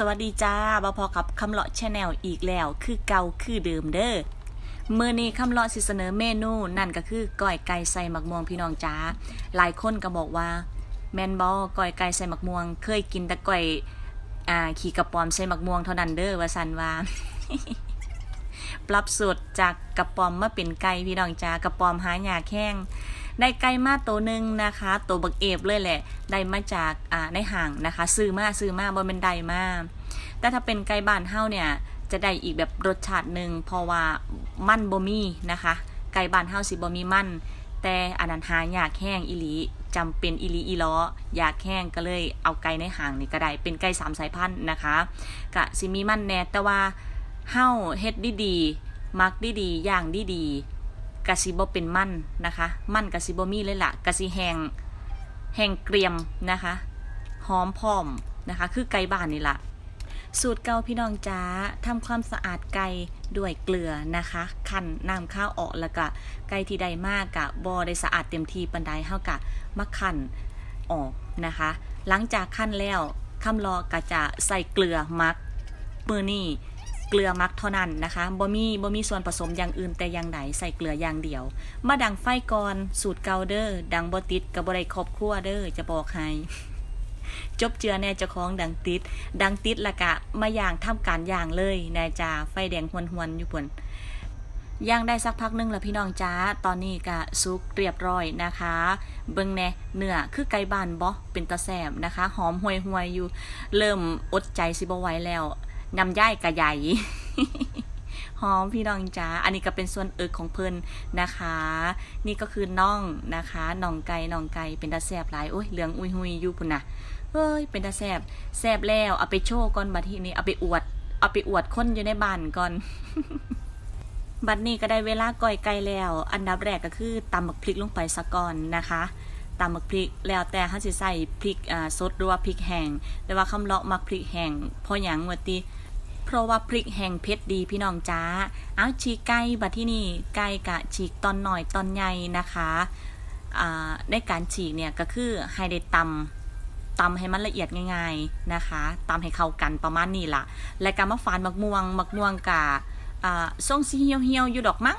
สวัสดีจ้าบาพอกับคำเลาะชาแนลอีกแล้ว คือเก่าคือเดิมเด้อเมื่อนี้คำเลาะสิเสนอเมนูนั่นก็คือก้อยไก่ใส่หมักม่วงพี่น้องจ้าหลายคนก็บอกว่าแมนบอก้อยไก่ใส่หมักม่วง เคยกินแต่ก้อยอ่าขี่กระป๋อมใส่หมักม่วงเท่านั้นเด้อว่าสันว่าปรับสูตรจากกระป๋อมมาเป็นไก่พี่น้องจ้ากระป๋อมหายาแข้ง ได้ไก่มาตัวหนึ่งนะคะ ตัวบักเอฟเลยแหละ ได้มาจากอ่าในห่างนะคะ ซื้อมาซื้อมาบนเป็นไดมาแต่ถ้าเป็นไก่บ้านเฮาเนี่ยจะได้อีกแบบรสชาติหนึ่งเพราะว่ามันบ่มีนะคะ ไก่บ้านเฮาสิบ่มีมันแต่อันนั้นหาอยากแห้งอีหลีจำเป็นอีหลีอีล้ออยากแห้งก็เลยเอาไก่ในห่างนี่ก็ได้เป็นไก่สามสายพันธุ์นะคะกะสิมีมันแน่แต่ว่าเฮาเฮ็ดดีๆมักดีๆย่างดีๆ กะสิบ่เป็นมั่นนะคะ มั่นกะสิบ่มีเลยละ่ะกะสิแหงแหงเกรียมนะคะหอมพร้อมนะคะ คือไก่บ้านนี่ละสูตรเก่าพี่น้องจ้าทำความสะอาดไก่ด้วยเกลือนะคะ คั่นน้ำข้าวออกแล้วก็ไก่ที่ใดมากกะบ่ได้สะอาดเต็มทีปันใดเฮากะมาคั่นออกนะคะ หลังจากคั่นแล้วคำรอก็จะใส่เกลือมักมือนี่ เกลือมักเท่านั้นนะคะบ่มีบ่มีส่วนผสมอย่างอื่นแต่อย่างใดใส่เกลืออย่างเดียว มาดังไฟก่อนสูตรเกาเด้อดังบ่ติดกับบ่ได้ครอบครัวเด้อจะบอกให้จบเจือแน่เจ้าของดังติด ดังติดละกะมาอย่างทำการย่างเลยนายจ่าไฟแดงหวนหวนอยู่ปุ่นย่างได้สักพักนึงแล้วพี่น้องจ้าตอนนี้กะซุกเรียบร้อยนะคะ เบิ่งแน่เนื้อคือไก่บานบ่เป็นตะแสบนะคะ หอมห่วยห่วยอยู่ เริ่มอดใจสิบไหวแล้ว นำย่ายกะใหญ่หอมพี่น้องจ้า อันนี้ก็เป็นส่วนเอกของเพิ่นนะคะ นี่ก็คือน่องนะคะน่องไก่น่องไก่เป็นตาแสบหลายโอ้ยเหลืองอุยหุยอยู่พุ่นนะเฮ้ยเป็นตาแซบแซบแล้วเอาไปโชว์ก่อนบัดทีนี้เอาไปอวด เอาไปอวดคนอยู่ในบ้านก่อน บัดนี้ก็ได้เวลาก้อยไก่แล้ว อันดับแรกก็คือตำหมึกพริกลงไปซะก่อนนะคะตำหมึกพริกแล้วแต่ถ้าสิใส่พริกอ่าสดหรือว่าพริกแห้งแต่ว่าคำเลาะมักพริกแห้งเพราะหยังว่าติ เพราะว่าพริกแห้งเผ็ดดีพี่น้องจ้าเอาฉีกไก่บัดที่นี่ไก่กะฉีกตอนหน่อยตอนใหญ่นะคะในการฉีกเนี่ยก็คือให้ได้ตำตำให้มันละเอียดง่าย ๆนะคะตำให้เข้ากันประมาณนี้ล่ะ และการมาฟานมักม่วงมักม่วงกะส่งสีเหี่ยวๆอยู่ดอกมั้ง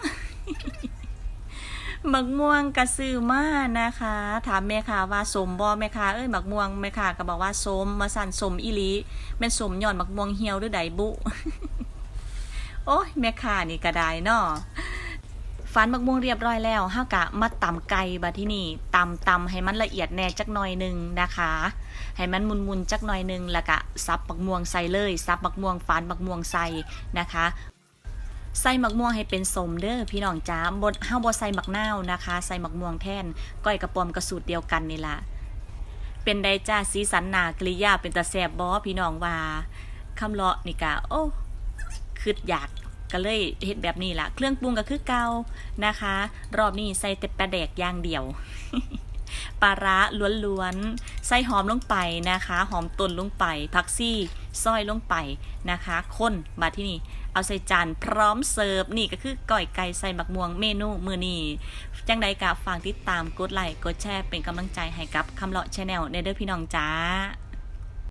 มักม่วงกระซื้อมานะคะ ถามแม่ค้าว่าสมบ่แม่ค้าเอ้ยมักม่วงแม่ค้าก็บอกว่าสมมาสั่นสมอีลีแม่นสมย้อนมักม่วงเหี่ยวหรือใดบุโอ้ยแม่ค้านี่ก็ได้เนาะฟันมักม่วงเรียบร้อยแล้วห้ากะมาตำไก่บาที่นี่ตำตำให้มันละเอียดแน่จักหน่อยหนึ่งนะคะ ให้มันมุนๆจักหน่อยหนึ่งแล้วก็ซับมักม่วงใส่เลยซับมักม่วงฟานมักม่วงใส่นะคะ ใส่หมักม่วงให้เป็นสมเด้อพี่น้องจ้าบดห้าบดใส่หมักนาวนะคะ ใส่หมักม่วงแทนก้อยกระปอมกระสูตรเดียวกันนี่ละเป็นไดจ้าสีสันหนากริยาเป็นตาแสบบอพี่น้องว่าคำเลาะนี่กะโอ้คืดอยากก็เลยเฮ็ดแบบนี้ล่ะ เครื่องปรุงก็คือเก่านะคะ รอบนี้ใส่แต่ปลาแดกอย่างเดียวปลาร้าล้วนๆ ใส่หอมลงไปนะคะ หอมต้นลงไป ผักซี่ ซอยลงไปนะคะคนมาที่นี่ เอาใส่จานพร้อมเสิร์ฟนี่ก็คือก่อยไก่ใส่บักม่วงเมนูมือนี้จังใดกะฝากติดตามกดไลค์กดแชร์เป็นกำลังใจให้กับคำเลาะชาแนลในเด้อพี่น้องจ้า